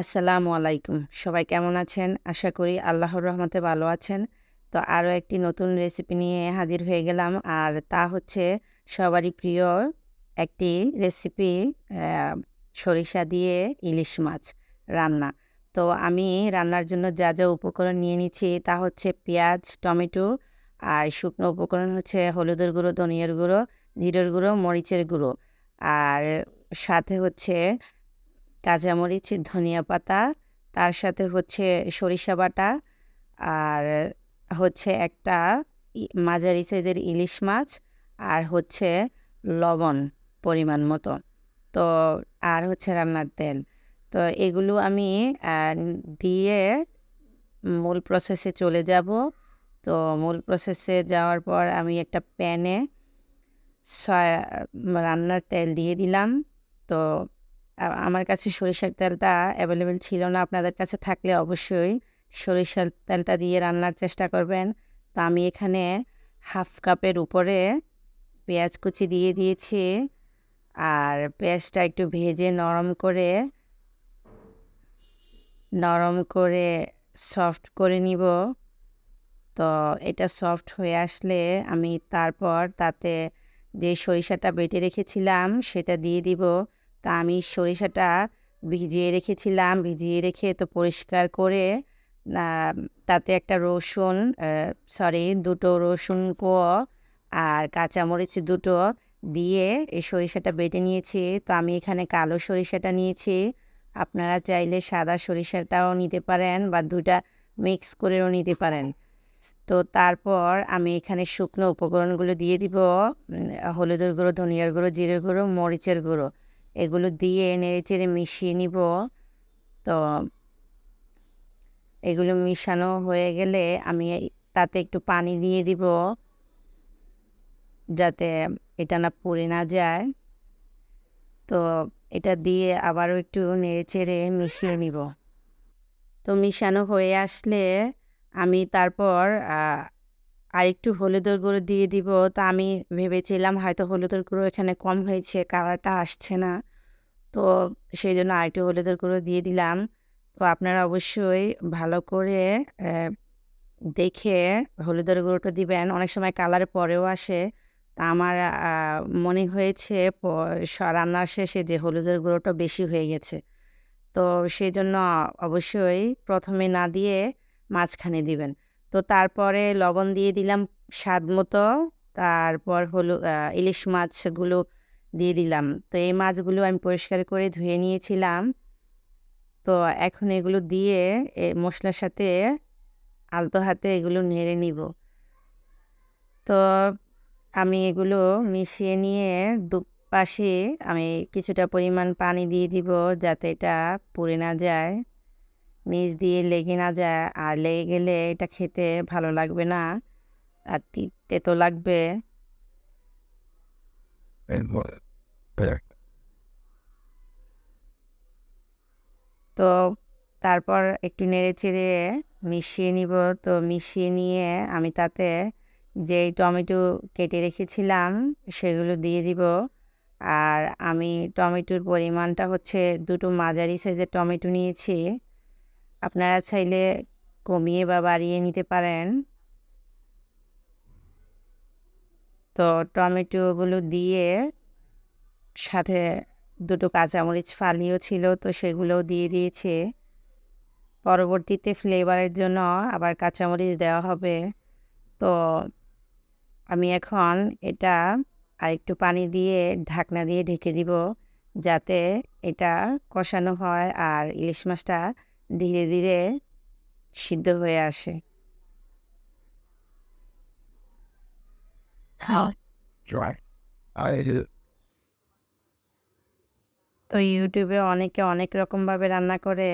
আসসালামু আলাইকুম। সবাই কেমন আছেন? আশা করি আল্লাহর রহমতে ভালো আছেন। তো আরও একটি নতুন রেসিপি নিয়ে হাজির হয়ে গেলাম। আর তা হচ্ছে সবারই প্রিয় একটি রেসিপি সরিষা দিয়ে ইলিশ মাছ রান্না। তো আমি রান্নার জন্য যা যা উপকরণ নিয়ে নিচ্ছি তা হচ্ছে পেঁয়াজ, টমেটো আর শুকনো উপকরণ হচ্ছে হলুদের গুঁড়ো, ধনিয়ার গুঁড়ো, জিরের গুঁড়ো, মরিচের গুঁড়ো। আর সাথে হচ্ছে কাঁচামরিচ, ধনিয়া পাতা, তার সাথে হচ্ছে সরিষা বাটা আর হচ্ছে একটা মাঝারি সাইজের ইলিশ মাছ আর হচ্ছে লবণ পরিমাণ মতো। তো, আর হচ্ছে রান্নার তেল। তো, এগুলো আমি দিয়ে মূল প্রসেসে চলে যাব। তো, মূল প্রসেসে যাওয়ার পর আমি একটা প্যানে রান্নার তেল দিয়ে দিলাম। তো আমার কাছে সরিষার তেলটা অ্যাভেলেবেল ছিল না। আপনাদের কাছে থাকলে অবশ্যই সরিষার তেলটা দিয়ে রান্নার চেষ্টা করবেন। তো আমি এখানে হাফ কাপের উপরে পেঁয়াজ কুচি দিয়ে দিয়েছি। আর পেঁয়াজটা একটু ভেজে নরম করে নরম করে সফট করে নিব। তো এটা সফট হয়ে আসলে আমি তারপর তাতে যে সরিষাটা বেটে রেখেছিলাম, সেটা দিয়ে দিব। তা আমি সরিষাটা ভিজিয়ে রেখেছিলাম, ভিজিয়ে রেখে তো পরিষ্কার করে তাতে একটা রসুন সরি দুটো রসুন কোয়া আর কাঁচামরিচ দুটো দিয়ে এই সরিষাটা বেটে নিয়েছি। তো আমি এখানে কালো সরিষাটা নিয়েছি। আপনারা চাইলে সাদা সরিষাটাও নিতে পারেন বা দুটা মিক্স করেও নিতে পারেন। তো তারপর আমি এখানে শুকনো উপকরণগুলো দিয়ে দিব হলুদের গুঁড়ো, ধনিয়ার গুঁড়ো, জিরের গুঁড়ো, মরিচের গুঁড়ো। এগুলো দিয়ে নেড়ে চেড়ে মিশিয়ে নিব। তো এগুলো মিশানো হয়ে গেলে আমি তাতে একটু পানি দিয়ে দিব, যাতে এটা না পুড়ে না যায়। তো এটা দিয়ে আবারও একটু নেড়ে চেড়ে মিশিয়ে নিব। তো মিশানো হয়ে আসলে আমি তারপর আর একটু হলুদের গুঁড়ো দিয়ে দিব। তা আমি ভেবেছিলাম হয়তো হলুদের গুঁড়ো এখানে কম হয়েছে, কালারটা আসছে না। তো সেই জন্য আরেকটু হলুদের গুঁড়ো দিয়ে দিলাম। তো আপনারা অবশ্যই ভালো করে দেখে হলুদের গুঁড়োটা দিবেন। অনেক সময় কালার পরেও আসে। তা আমার মনে হয়েছে রান্নার শেষে যে হলুদের গুঁড়োটা বেশি হয়ে গেছে। তো সেই জন্য অবশ্যই প্রথমে না দিয়ে মাঝখানে দিবেন। তো তারপরে লবণ দিয়ে দিলাম স্বাদ মতো। তারপর হলো ইলিশ মাছগুলো দিয়ে দিলাম। তো এই মাছগুলো আমি পরিষ্কার করে ধুয়ে নিয়েছিলাম। তো এখন এগুলো দিয়ে এ মশলার সাথে আলতো হাতে এগুলো নেড়ে নিব। তো আমি এগুলো মিশিয়ে নিয়ে দুপাশে আমি কিছুটা পরিমাণ পানি দিয়ে দিব যাতে এটা পুড়ে না যায়। নিচ দিয়ে লেগে না যায়। আর লেগে গেলে এটা খেতে ভালো লাগবে না। আর তেতো লাগবে. তো তারপর একটু নেড়ে চেড়ে মিশিয়ে নিব। তো মিশিয়ে নিয়ে আমি তাতে যে টমেটো কেটে রেখেছিলাম সেগুলো দিয়ে দিব। আর আমি টমেটোর পরিমাণটা হচ্ছে দুটো মাঝারি সাইজের টমেটো নিয়েছি। আপনারা চাইলে কমিয়ে বা বাড়িয়ে নিতে পারেন। তো টমেটোগুলো দিয়ে সাথে দুটো কাঁচামরিচ ফালিও ছিল, তো সেগুলোও দিয়ে দিয়েছে। পরবর্তীতে ফ্লেভারের জন্য আবার কাঁচামরিচ দেওয়া হবে। তো আমি এখন এটা আরেকটু পানি দিয়ে ঢাকনা দিয়ে ঢেকে দিব, যাতে এটা কষানো হয় আর ইলিশ মাছটা ধীরে ধীরে সিদ্ধ হয়ে আসে। How? তো ইউটিউবে অনেকে অনেক রকমভাবে রান্না করে।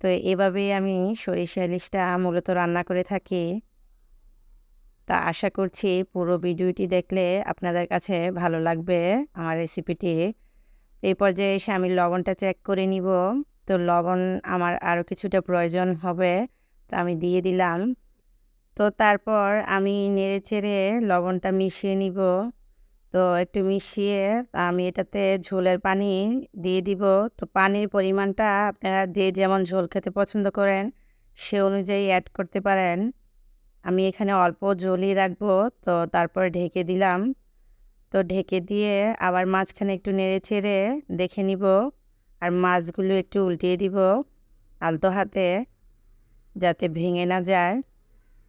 তো এভাবেই আমি সরিষা ইলিশটা মূলত রান্না করে থাকি। তা আশা করছি পুরো ভিডিওটি দেখলে আপনাদের কাছে ভালো লাগবে আমার রেসিপিটি। এই পর্যায়ে এসে আমি লবণটা চেক করে নিব। তো লবণ আমার আরও কিছুটা প্রয়োজন হবে, তো আমি দিয়ে দিলাম। তো তারপর আমি নেড়ে চেড়ে লবণটা মিশিয়ে নিব। তো একটু মিশিয়ে আমি এটাতে ঝোলের পানি দিয়ে দিব। তো পানির পরিমাণটা আপনারা যে যেমন ঝোল খেতে পছন্দ করেন, সে অনুযায়ী অ্যাড করতে পারেন। আমি এখানে অল্প ঝোলই রাখব, তো তারপরে ঢেকে দিলাম। তো ঢেকে দিয়ে আবার মাঝখানে একটু নেড়ে চেড়ে দেখে নিব আর মাছগুলো একটু উল্টিয়ে দিব আলতো হাতে যাতে ভেঙে না যায়।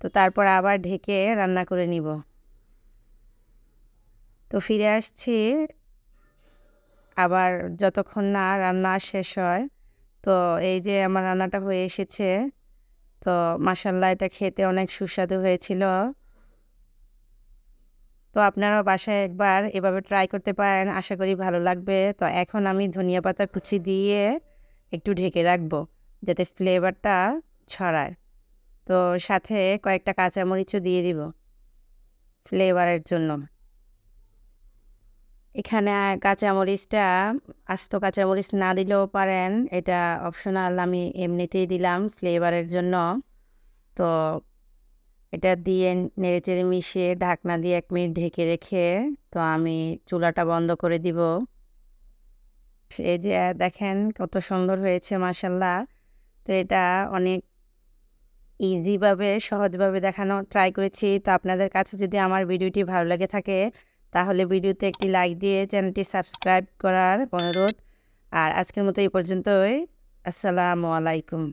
তো তারপর আবার ঢেকে রান্না করে নিব। তো ফিরে আসছি। আবার যতক্ষণ না রান্না শেষ হয়, তো এই যে আমার রান্নাটা হয়ে এসেছে, তো মাসাল্লাহ এটা খেতে অনেক সুস্বাদু হয়েছিল। তো আপনারাও বাসায় একবার এভাবে ট্রাই করতে পারেন, আশা করি ভালো লাগবে। তো এখন আমি ধনিয়া পাতা কুচি দিয়ে একটু ঢেকে রাখব, যাতে ফ্লেভারটা ছড়ায়। তো সাথে কয়েকটা কাঁচামরিচও দিয়ে দিব ফ্লেভারের জন্য। এখানে কাঁচামরিচটা, আস্ত কাঁচামরিচ না দিলেও পারেন। এটা অপশনাল আমি এমনিতেই দিলাম ফ্লেভারের জন্য। তো এটা দিয়ে নেড়েচেড়ে মিশিয়ে ঢাকনা দিয়ে এক মিনিট ঢেকে রেখে তো আমি চুলাটা বন্ধ করে দিব। এই যে দেখেন কত সুন্দর হয়েছে মাসাল্লাহ তো এটা অনেক ইজিভাবে সহজভাবে দেখানো ট্রাই করেছি। তো আপনাদের কাছে যদি আমার ভিডিওটি ভালো লেগে থাকে তাহলে ভিডিওতে একটি লাইক দিয়ে চ্যানেলটি সাবস্ক্রাইব করার অনুরোধ। আর আজকের মতো এই পর্যন্তই। আসসালামু আলাইকুম।